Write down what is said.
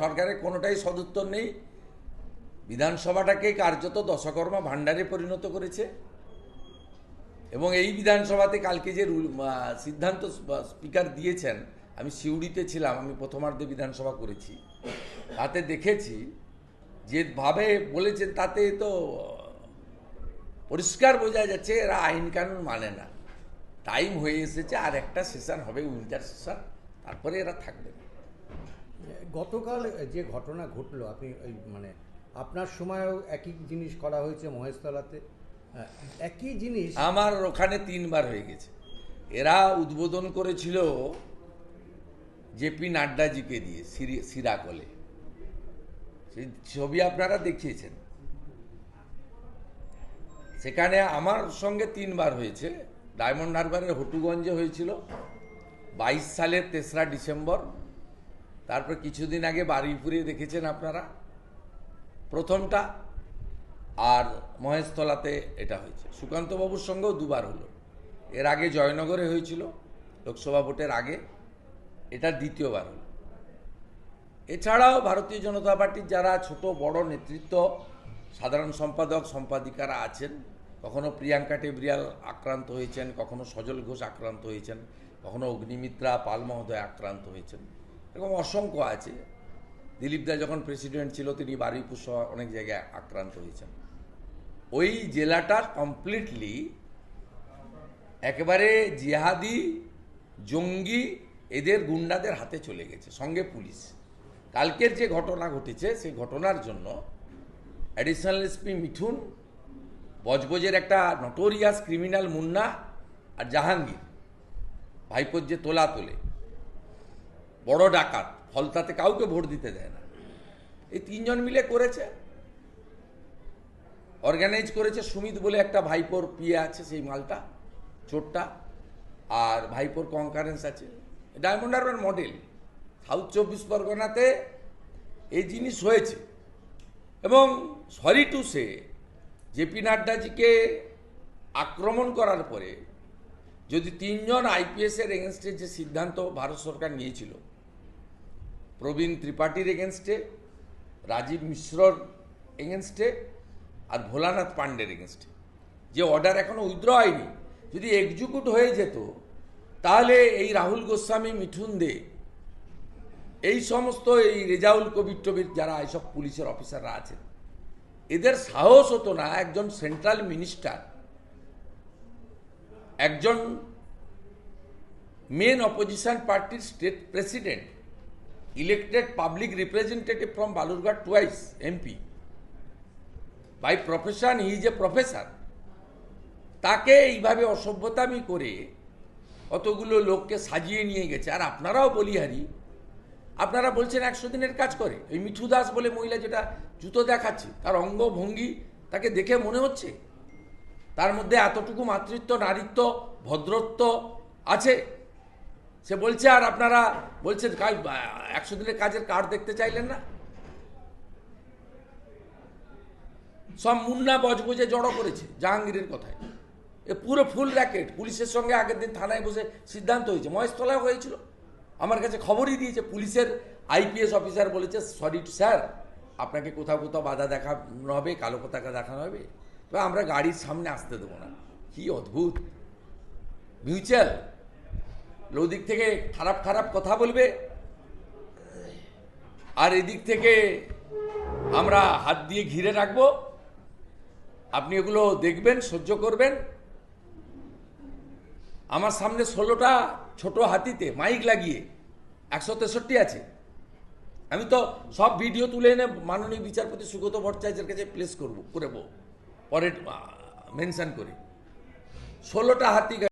সরকারের কোনোটাই সদুত্তর নেই। বিধানসভাটাকে কার্যত দশকর্মা ভাণ্ডারে পরিণত করেছে। এবং এই বিধানসভাতে কালকে যে রুল সিদ্ধান্ত স্পিকার দিয়েছেন, আমি সিউড়িতে ছিলাম, আমি প্রথমার্ধে বিধানসভা করেছি। তাতে দেখেছি যেভাবে বলেছেন, তাতে তো পরিষ্কার বোঝা যাচ্ছে, এরা আইন কানুন মানে না। টাইম হয়ে এসেছে, আর একটা সেশন হবে উইন্টার সেশন, তারপরে এরা থাকবে না। গতকাল যে ঘটনা ঘটলো, আপনি ওই মানে আপনার সময়ও একই জিনিস করা হয়েছে মহেশতলাতে। একই জিনিস আমার ওখানে তিনবার হয়ে গেছে। এরা উদ্বোধন করেছিল জেপি নাড্ডাজিকে দিয়ে, সিরি- সিরাকলে। সেই ছবি আপনারা দেখিয়েছেন। সেখানে আমার সঙ্গে তিনবার হয়েছে। ডায়মন্ড হারবারের হটুগঞ্জে হয়েছিল। বাইশ সালের তেসরা ডিসেম্বর তারপর কিছুদিন আগে বারুইপুরে দেখেছেন আপনারা? প্রথমটা আর মহেশতলাতে এটা হয়েছে। সুকান্তবাবুর সঙ্গেও দুবার হলো। এর আগে জয়নগরে হয়েছিল, লোকসভা ভোটের আগে। এটা দ্বিতীয়বার হলো। এছাড়াও ভারতীয় জনতা পার্টির যারা ছোট, বড় নেতৃত্ব, সাধারণ সম্পাদক, সম্পাদিকারা আছেন, কখনো প্রিয়াঙ্কা টেবরিয়াল আক্রান্ত হয়েছেন, কখনো সজল ঘোষ আক্রান্ত হয়েছেন, কখনো অগ্নিমিত্রা পাল মহোদয় আক্রান্ত হয়েছেন। এরকম অসংখ্য আছে। দিলীপ দা যখন প্রেসিডেন্ট ছিল, তিনি বারুইপুর সহ অনেক জায়গায় আক্রান্ত হয়েছেন। ওই জেলাটা কমপ্লিটলি একেবারে জিহাদি, জঙ্গি, এদের গুন্ডাদের হাতে চলে গেছে, সঙ্গে পুলিশ। কালকের যে ঘটনা ঘটেছে, সেই ঘটনার জন্য অ্যাডিশনাল এসপি মিঠুন, বজবজের একটা নটোরিয়াস ক্রিমিনাল মুন্না আর জাহাঙ্গীর, ভাইপোর যে তোলা তোলে বড় ডাকাত ফলতাতে কাউকে ভোট দিতে দেয় না। এই তিনজন মিলে করেছে। অর্গানাইজ করেছে সুমিত বলে একটা ভাইপোর পিয়ে আছে সেই মালটা, চোরটা, আর ভাইপোর কনকারেন্স আছে। ডায়মন্ড হারবার মডেল সাউথ চব্বিশ পরগনাতে এই জিনিস হয়েছে। এবং সরি টু সে জেপি নাড্ডাজিকে আক্রমণ করার পরে যদি তিনজন আইপিএসের এগেনস্টে যে সিদ্ধান্ত ভারত সরকার নিয়েছিল প্রবীণ ত্রিপাঠীর এগেনস্টে রাজীব মিশ্রর এগেনস্টে আর ভোলানাথ পান্ডের এগেনস্টে যে অর্ডার এখনও উইথড্র হয়নি, যদি এক্সিকিউট হয়ে যেত, তাহলে এই রাহুল গোস্বামী, মিঠুন দে, এই সমস্ত এই রেজাউল কবির টবির যারা এইসব পুলিশের অফিসাররা আছেন, এদের সাহস হতো না একজন সেন্ট্রাল মিনিস্টার একজন মেন অপোজিশন পার্টির state president elected public representative from Balurghat twice MP by profession he is a professor তাকে এইভাবে অসভ্যতামি করে অতগুলো লোককে সাজিয়ে নিয়ে গেছে। আর আপনারাও বলিহারি, আপনারা বলছেন একশো দিনের কাজ করে। এই মিঠু দাস বলে মহিলা যেটা জুতো দেখাচ্ছে, তার অঙ্গভঙ্গি তাকে দেখে মনে হচ্ছে। তার মধ্যে এতটুকু মাতৃত্ব, নারীত্ব, ভদ্রত্ব আছে। সে বলছে, আর আপনারা বলছেন একশো দিনের কাজের কার্ড দেখতে চাইলেন না? সব মুন্না বজবজে জড়ো করেছে, জাহাঙ্গীরের কথায়। এ পুরো ফুল র্যাকেট, পুলিশের সঙ্গে আগের দিন থানায় বসে সিদ্ধান্ত হয়েছে। মহেশতলায় হয়েছিল। আমার কাছে খবরই দিয়েছে, পুলিশের আইপিএস অফিসার বলেছে, সরি স্যার, আপনাকে কোথাও কোথাও বাধা দেখানো হবে, কালো পতাকা দেখানো হবে। তো আমরা গাড়ির সামনে আসতে দেবো না। কি অদ্ভুত। মিউচুয়াল ওদিক থেকে খারাপ খারাপ কথা বলবে। আর এদিক থেকে আমরা হাত দিয়ে ঘিরে রাখব। আপনি এগুলো দেখবেন, সহ্য করবেন। আমার সামনে ষোলোটা ছোট হাতিতে মাইক লাগিয়ে একশো তেষট্টি আছে। আমি তো সব ভিডিও তুলে এনে মাননীয় বিচারপতি সুগত ভট্টাচার্যের কাছে প্লেস করব, করব, পরে মেনশন করে। ষোলোটা হাতি